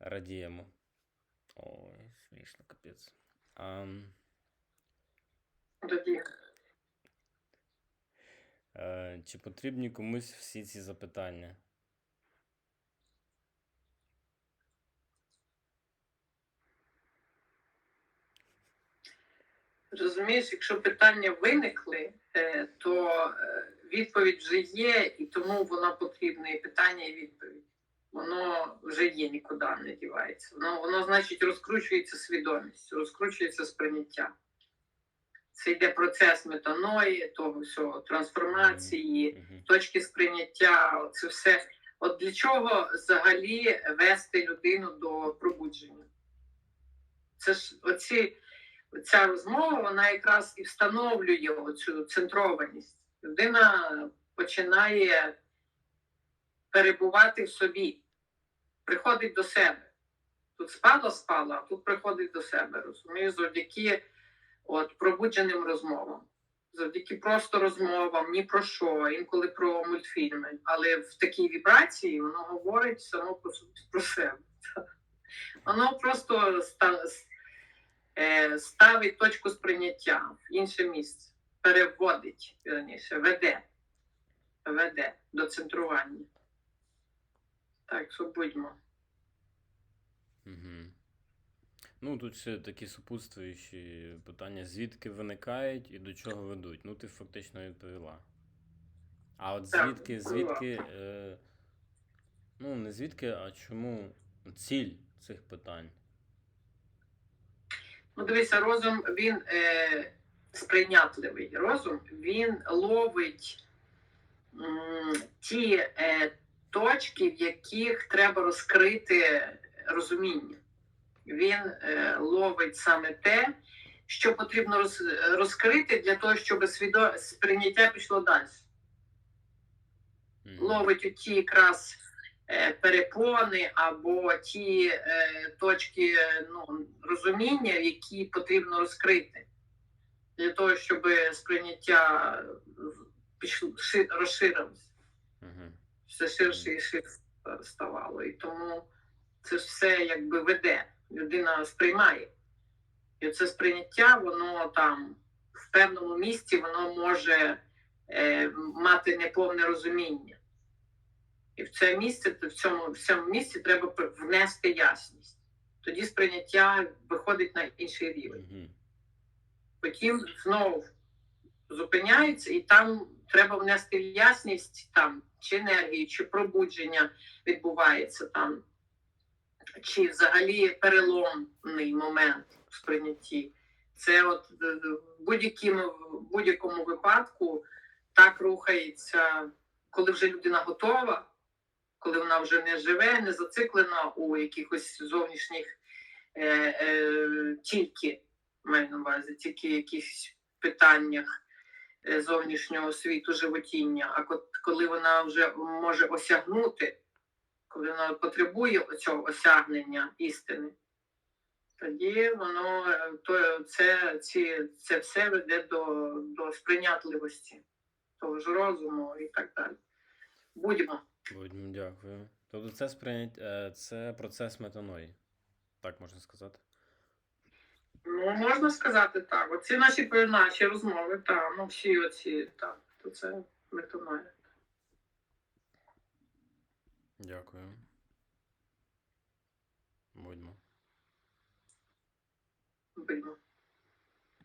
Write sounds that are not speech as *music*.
радіємо. Ой, смішно, капець. Ам, Тоді. е, чи потрібні комусь всі ці запитання? Розумієш, якщо питання виникли, е, то е, відповідь вже є, і тому вона потрібна. І питання, і відповідь. Воно вже є, нікуди не дівається. Воно, воно значить, розкручується свідомість, розкручується сприйняття. Це йде процес метаної, того всього, трансформації, Мгм. точки сприйняття. Це все. От для чого взагалі вести людину до пробудження? Це ж оці, ця розмова, вона якраз і встановлює оцю центрованість. Людина починає перебувати в собі, приходить до себе. Тут спала, спала, а тут приходить до себе. Розумієш, завдяки от, пробудженим розмовам. Завдяки просто розмовам, ні про що, інколи про мультфільми. Але в такій вібрації воно говорить само про, про себе. *laughs* Воно просто е, ставить точку сприйняття в інше місце, переводить, вірніше, веде, веде до центрування. Так, що будьмо. Мгм. Ну, тут ще такі супутствуючі питання, звідки виникають і до чого ведуть. Ну, ти фактично відповіла. А от звідки, звідки, е, ну, не звідки, а чому ціль цих питань? Ну, дивися, розум він е, сприйнятливий. Розум він ловить м, ті е, точки, в яких треба розкрити розуміння. Він е, ловить саме те, що потрібно роз, розкрити для того, щоб свідо, сприйняття пішло далі. Мгм. ловить у ті якраз е, перепони або ті е, точки е, ну, розуміння, які потрібно розкрити для того, щоб сприйняття пішло ши- розширилось, Мгм. Все ширше і ширше ставало. І тому це ж все якби веде. Людина сприймає. І це сприйняття, воно там в певному місці воно може е, мати неповне розуміння. І в це місце, в цьому, в цьому місці треба внести ясність. Тоді сприйняття виходить на інший рівень. Потім знову зупиняється, і там треба внести ясність, там, чи енергії, чи пробудження відбувається там, чи взагалі переломний момент в сприйнятті. Це от е, в будь-якому, випадку так рухається, коли вже людина готова, коли вона вже не живе, не зациклена у якихось зовнішніх е, е, тільки маю на увазі, тільки якихось питаннях зовнішнього світу животіння. А ко- коли вона вже може осягнути, коли вона потребує цього осягнення істини, тоді воно е, то це, ці, це все веде до, до сприйнятливості того ж розуму і так далі. Будьмо. Будьмо, дякую. Тобто це сприйнять... е, це процес метаної. Так можна сказати. Ну, можна сказати так. Оці наші наші розмови, так, ну всі оці, так, то це метонає. Дякую. Будьмо. Будьмо.